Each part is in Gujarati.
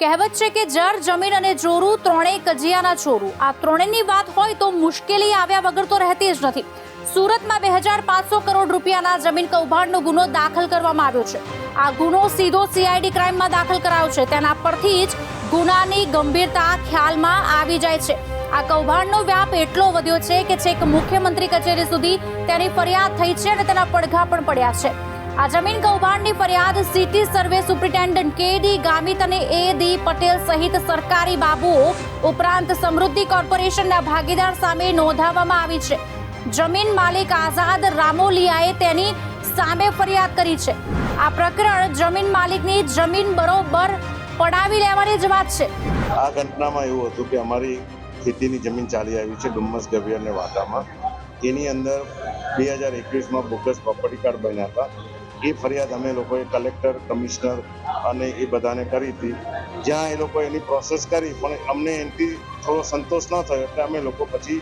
કહેવત છે કે જળ, જમીન અને જોરું ત્રણેય કજિયાના ચોરું આ ત્રણેયની વાત હોય તો મુશ્કેલી આવ્યા વગર તો રહેતી જ નથી. સુરતમાં બે હજાર પાંચસો કરોડ રૂપિયાના જમીન કૌભાંડનો ગુનો દાખલ કરવામાં આવ્યો છે. આ ગુનો સીધો સીઆઈડી ક્રાઇમમાં દાખલ કરાયો છે. તેના પરથી જ ગુનાની ગંભીરતા ખ્યાલમાં આવી જાય છે. આ કૌભાંડનો વ્યાપ એટલો વધ્યો છે કે છેક મુખ્યમંત્રી કચેરી સુધી તેની ફરિયાદ થઈ છે અને તેના પડઘા પણ પડ્યા છે. આ જમીન કૌભાંડની ફરિયાદ city survey superintendent K D Gamit અને એ ડી પટેલ સહિત સરકારી બાબુઓ ઉપરાંત સમૃદ્ધિ કોર્પોરેશનના ભાગીદાર સામે નોંધાવવામાં આવી છે. જમીન માલિક આઝાદ રામોલિયાએ તેની સામે ફરિયાદ કરી છે. આ પ્રકરણ જમીન માલિકની જમીન બરોબર પડાવી લેવાની જ વાત છે. આ ઘટનામાં એવું હતું કે અમારી ખેતીની જમીન ચાલી આવી છે ડુમ્મસ ગભી અને એની અંદર બે હજાર એકવીસમાં બોગસ પ્રોપર્ટી કાર્ડ બન્યા હતા. એ ફરિયાદ અમે લોકોએ કલેક્ટર, કમિશનર અને એ બધાને કરી હતી. જ્યાં એ લોકો એની પ્રોસેસ કરી, પણ અમને એનાથી થોડો સંતોષ ન થયો એટલે અમે લોકો પછી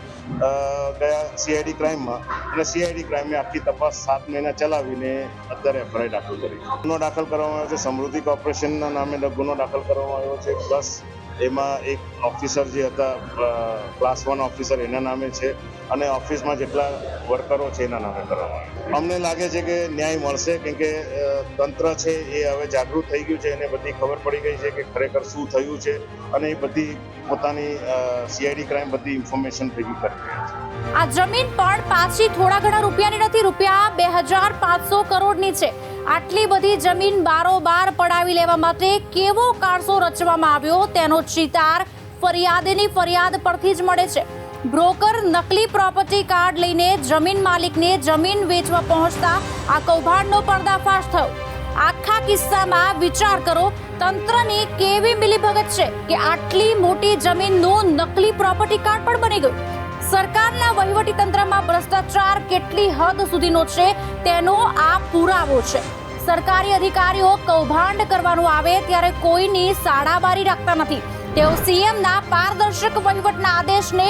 ગયા સીઆઈડી ક્રાઇમમાં અને સીઆઈડી ક્રાઇમે આખી તપાસ સાત મહિના ચલાવીને અત્યારે એફઆઈઆર દાખલ કરી. ગુનો દાખલ કરવામાં આવ્યો છે, સમૃદ્ધિ કોર્પોરેશનના નામે ગુનો દાખલ કરવામાં આવ્યો છે. પ્લસ એમાં એક ઓફિસર જે હતા ક્લાસ વન ઓફિસર એના નામે છે. અને ઓફિસમાં જેટલા વર્કરો છે એના નામે કરવામાં અમને લાગે છે કે ન્યાય મળશે કેમ કે તંત્ર છે એ હવે જાગૃત થઈ ગયું છે એને બધી ખબર પડી ગઈ છે કે ખરેખર શું થયું છે અને એ બધી પોતાની સીઆઈડી ક્રાઇમ બધી ઇન્ફોર્મેશન ભેગી કરી રહ્યા છે. આ જમીન પણ પાછી થોડા ઘણા રૂપિયાની નથી રૂપિયા બે હજાર પાંચસો કરોડની છે. આટલી બધી જમીન બારોબાર પડાવી લેવા માટે કેવો કારસો રચવામાં આવ્યો તેનો ચિતાર ફરિયાદીની ફરિયાદ પરથી જ મળે છે. બ્રોકર નકલી પ્રોપર્ટી કાર્ડ લઈને જમીન માલિકને જમીન વેચવા પહોંચતા આ કૌભાંડનો પર્દાફાશ થયો. આખા કિસ્સામાં વિચાર કરો, તંત્રની કેવી મિલીભગત છે કે આટલી મોટી જમીનનું નકલી પ્રોપર્ટી કાર્ડ પણ બની ગયું? સરકારના વહીવટી તંત્રમાં ભ્રષ્ટાચાર કેટલી હદ સુધીનો છે તેનો આ પુરાવો છે. સરકારી અધિકારીઓ કૌભાંડ કરવાનું આવે ત્યારે કોઈની સાડાબારી રાખતા નથી. તેઓ સીએમના પારદર્શક વહીવટના આદેશને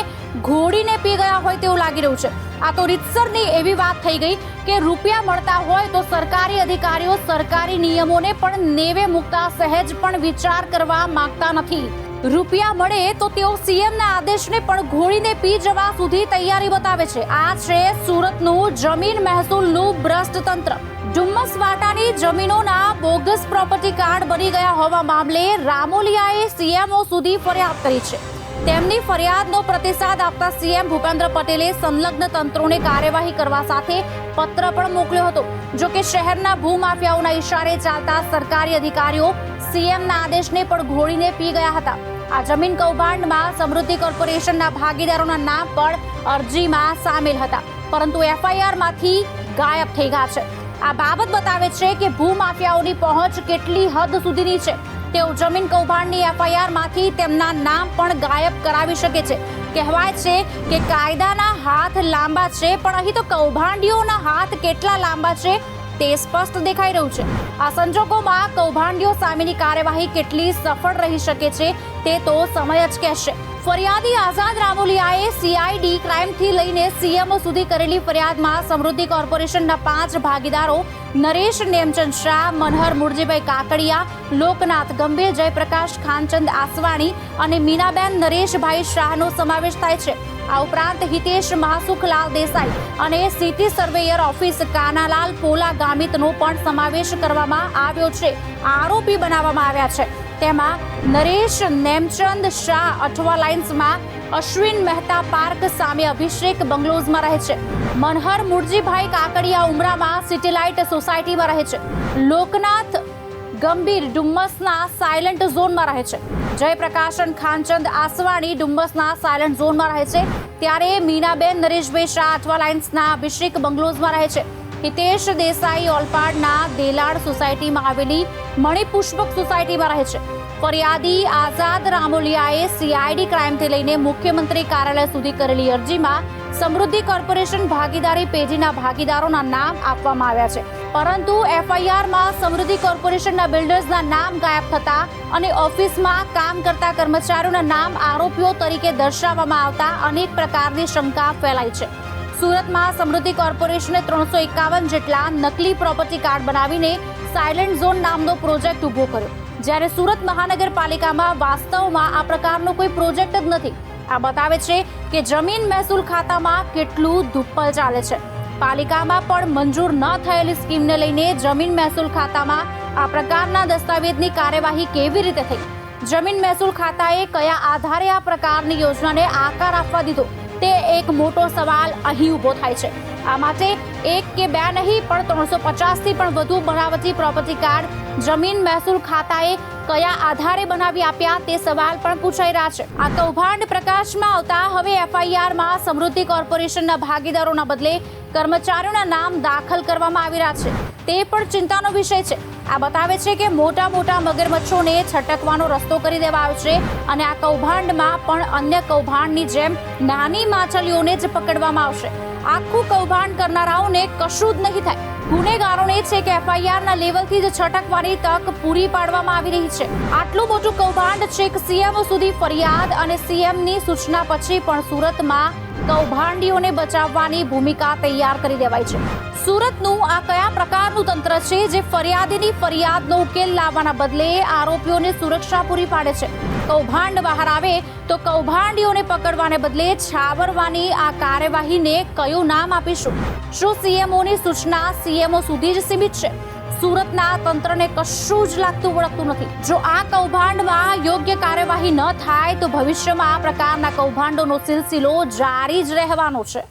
ઘોડીને પી ગયા હોય તેવું લાગી રહ્યું છે. આ તો રીતસરની એવી વાત થઈ ગઈ કે રૂપિયા મળતા હોય તો સરકારી અધિકારીઓ સરકારી નિયમોને પણ નેવે મૂકતા સહેજ પણ વિચાર કરવા માંગતા નથી. રૂપિયા મળે તો તેઓ સીએમના આદેશને પણ ઘોડીને પી જવા સુધી તૈયારી બતાવે છે. આ છે સુરતનું જમીન મહેસૂલનું ભ્રષ્ટ તંત્ર ડુમ્મસ વાટાની જમીનોના બોગસ પ્રોપર્ટી કાર્ડ બની ગયા હોવા મામલે રામોલિયાએ સીએમઓ સુધી ફરિયાદ કરી છે. તેમની ફરિયાદનો પ્રતિસાદ આપતા સીએમ ભૂપેન્દ્ર પટેલે સંલગ્ન તંત્રોને કાર્યવાહી કરવા સાથે પત્ર પણ મોકલ્યો હતો. જો કે શહેરના ભૂમાફિયાઓના ઇશારે ચાલતા સરકારી અધિકારીઓ સીએમના આદેશને પણ ઘોળીને પી ગયા હતા. આ જમીન કૌભાંડમાં સમૃદ્ધિ કોર્પોરેશનના ભાગીદારોના નામ પણ અરજીમાં સામેલ હતા. પરંતુ એફઆઈઆરમાંથી ગાયબ થઈ ગયા છે. આ બાબત બતાવે છે કે ભૂમાફિયાઓની પહોંચ કેટલી હદ સુધીની છે. તેઓ જમીન કૌભાંડની એફઆઈઆરમાંથી તેમના નામ પણ ગાયબ કરાવી શકે છે. કહેવાય છે કે કાયદાના હાથ લાંબા છે, પણ અહીં તો કૌભાંડીઓના હાથ કેટલા લાંબા છે તે સ્પષ્ટ દેખાઈ રહ્યું છે. આ સંજોગોમાં કૌભાંડીઓ સામેની કાર્યવાહી કેટલી સફળ રહી શકે છે તે તો સમય જ કહેશે. ફરિયાદી આઝાદ રામોલિયાએ સીઆઈડી ક્રાઇમથી લઈને સીએમઓ સુધી કરેલી ફરિયાદમાં સમૃદ્ધિ કોર્પોરેશનના પાંચ ભાગીદારો નરેશ નેમચંદ શાહ, મનહર મુરજીભાઈ કાકડિયા, લોકનાથ ગંભીર, જયપ્રકાશ ખાનચંદ આસવાણી અને મીનાબેન નરેશભાઈ શાહનો સમાવેશ થાય છે. આ ઉપરાંત હિતેશ મહાસુખલાલ દેસાઈ અને city surveyor office Kanalal Pola ગામિતનો પણ સમાવેશ કરવામાં આવ્યો છે. આરોપી બનાવવામાં આવ્યા છે. તેમાં નરેશ નેમચંદ શાહ અઠવા લાઇન્સમાં અશ્વિન મહેતા પાર્ક સામે અભિષેક બંગલોઝમાં રહે છે. મનહર મુરજીભાઈ કાકડિયા ઉમરામાં સિટીલાઇટ સોસાયટીમાં રહે છે. લોકનાથ ગંભીર ડુમ્મસના સાયલન્ટ ઝોનમાં રહે છે. જયપ્રકાશન ખાનચંદ આસવાણી ડુમ્મસના સાયલન્ટ ઝોનમાં રહે છે. ત્યારે મીનાબેન નરેશભાઈ શાહ અઠવા લાઇન્સના અભિષેક બંગલોઝમાં રહે છે. હિતેશ દેસાઈ ઓલપાડના દેલાડ સોસાયટીમાં આવેલી મણિપુષ્પક સોસાયટીમાં રહે છે. ફરિયાદી આઝાદ રામોલિયાએ સીઆઈડી ક્રાઇમથી લઈને મુખ્યમંત્રી કાર્યાલય સુધી કરેલી અરજીમાં સમૃદ્ધિ કોર્પોરેશન ભાગીદારી પેઢીના ભાગીદારોના નામ આપવામાં આવ્યા છે. પરંતુ એફઆઈઆરમાં સમૃદ્ધિ કોર્પોરેશનના બિલ્ડર્સના નામ ગાયબ થતા અને ઓફિસમાં કામ કરતા કર્મચારીઓના નામ આરોપીઓ તરીકે દર્શાવવામાં આવતા અનેક પ્રકારની શંકા ફેલાઈ છે. સુરતમાં સમૃદ્ધિ કોર્પોરેશને ત્રણસો એકાવન જેટલા નકલી પ્રોપર્ટી કાર્ડ બનાવીને સાયલેન્ટ ઝોન નામનો પ્રોજેક્ટ ઊભો કર્યો. જ્યારે સુરત મહાનગરપાલિકામાં વાસ્તવમાં આ પ્રકારનો કોઈ પ્રોજેક્ટ જ નથી. આ બતાવે છે કે જમીન મહેસૂલ ખાતામાં કેટલું ધુપ્પલ ચાલે છે. પાલિકામાં પણ મંજૂર ન થયેલી સ્કીમને લઈને જમીન મહેસૂલ ખાતામાં આ પ્રકારના દસ્તાવેજની કાર્યવાહી કેવી રીતે થઈ? જમીન મહેસૂલ ખાતાએ કયા આધારે આ પ્રકારની યોજનાને આકાર આપવા દીધો? તે એક મોટો સવાલ અહીં ઊભો થાય છે. આ માટે એક કે બે નહીં, પણ ત્રણસો પચાસથી પણ વધુ બનાવટી પ્રોપર્ટી કાર્ડ જમીન મહેસૂલ ખાતાએ કયા આધારે બનાવી આપ્યા તે સવાલ પણ પૂછાઈ રહ્યા છે. આ કૌભાંડ પ્રકાશમાં આવતા હવે એફઆઈઆરમાં સમૃદ્ધિ કોર્પોરેશનના ભાગીદારોના બદલે કર્મચારીઓના નામ દાખલ કરવામાં આવી રહ્યા છે. તે પણ ચિંતાનો વિષય છે. આ બતાવે છે કે મોટા મોટા મગરમચ્છોને છટકવાનો રસ્તો કરી દેવાયો છે અને આ કૌભાંડમાં પણ અન્ય કૌભાંડની જેમ નાની માછલીઓને જ પકડવામાં આવશે. આખું કૌભાંડ કરનારાઓને કશું જ નહીં થાય. ગુનેગારોને છે કે એફઆઈઆરના લેવલથી જ છટકવાની તક પૂરી પાડવામાં આવી રહી છે. આટલું મોટું કૌભાંડ છેક સીએમ સુધી ફરિયાદ અને સીએમની સૂચના પછી પણ સુરતમાં કૌભાંડીઓને બચાવવાની ભૂમિકા તૈયાર કરી દેવાઈ છે. સુરતનું આ કયા પ્રકારનું તંત્ર છે જે ફરિયાદીની ફરિયાદનો ઉકેલ લાવવાના બદલે આરોપીઓને સુરક્ષા પૂરી પાડે છે? કૌભાંડ બહાર આવે તો કૌભાંડીઓને પકડવાને બદલે છાવરવાની આ કાર્યવાહીને કયું નામ આપીશું? શું સીએમઓની સૂચના સીએમઓ સુધી જ સીમિત છે? સુરતના તંત્રને કશું જ લાગતું વળગતું નથી. જો આ કૌભાંડમાં યોગ્ય કાર્યવાહી ન થાય, તો ભવિષ્યમાં આ પ્રકારના કૌભાંડોનો સિલસિલો જારી જ રહેવાનો છે.